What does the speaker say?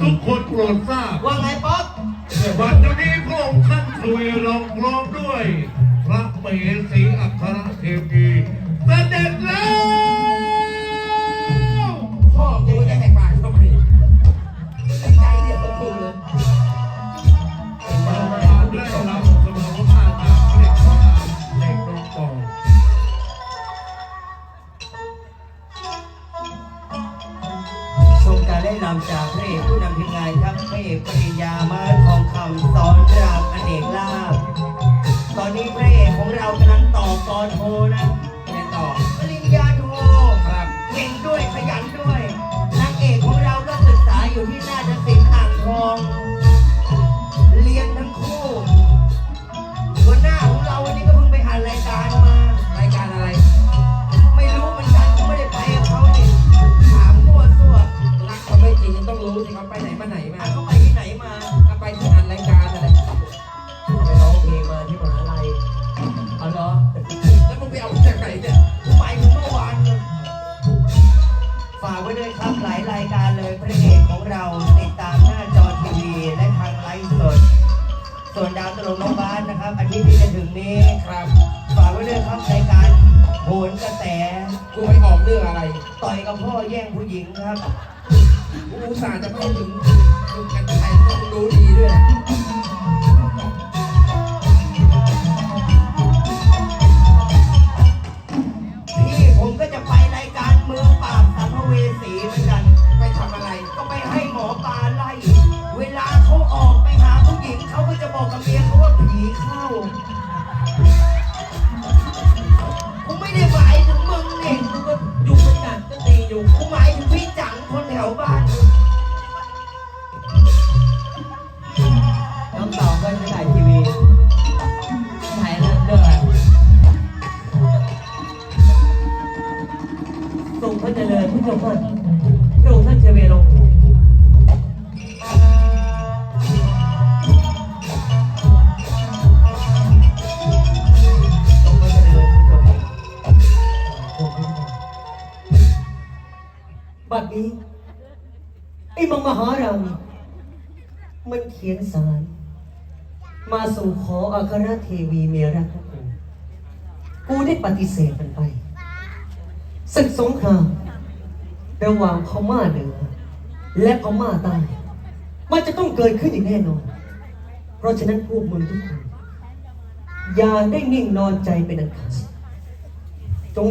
ทุกคนโปรดทราบว่าไงป๊อกวันนี้พระองค์ท่านทวยรองพร้อมด้วย พระมเห การเล่นรำจากพระเอกผู้นำทีมงานครับพระเอกปริญญามาทองคำสอนรามอเนกลาบตอนนี้พระเอกของเรากำลังต่อกรโทนะเรียนต่อปริญญาโทครับเก่งด้วยขยันด้วยนางเอกของเราก็ศึกษาอยู่ที่นา ต้องรู้สิเขาไปไหนมาไหนมาอะเขาไปที่ไหนมาก็ไปที่งานรายการอะไรไปร้องเพลงมาที่มหาลัยเอาเหรอแล้วมึงไปเอาจากไหนเนี่ยกูไปเมื่อวานเลยฝากไว้ด้วยครับหลายรายการเลยพระเอกของเราติดตามหน้าจอทีวีและทางไลฟ์สด ส่วนดาวตลกน้องบ้านนะครับอาทิตย์ที่จะถึงนี้ครับฝากไว้ด้วยครับรายการโหนกระแสกูไปออกเรื่องอะไร ต่อยกับพ่อแย่งผู้หญิงครับกู อุตส่าห์จะพูดถึงมึงกันไทยต้องรู้ดีด้วยนะพี่ผมก็จะไปรายการเมืองปราบสัมภเวสีเหมือนกัน ไปทำอะไร ก็ไปให้หมอปลาไล่ เวลาเขาออกไปหาผู้หญิงเขาก็จะบอกกับเมียเขาว่าผีเข้ากูไม่ได้หมายถึง ทรงพระเจริญผู้ชมท่านพระองค์ท่านเชเวลงบัดนี้ไอ้มังมหาเรามันเขียนสารมาสู่ขออัครเทวีเมียรักกูกูได้ปฏิเสธมันไป ศึกสงครามระหว่างพม่าเหนือ และพม่าใต้มันจะต้องเกิดขึ้นอย่างแน่นอน เพราะฉะนั้นพวกมึงทุกคน อย่าได้นิ่งนอนใจเป็นอันขาดจง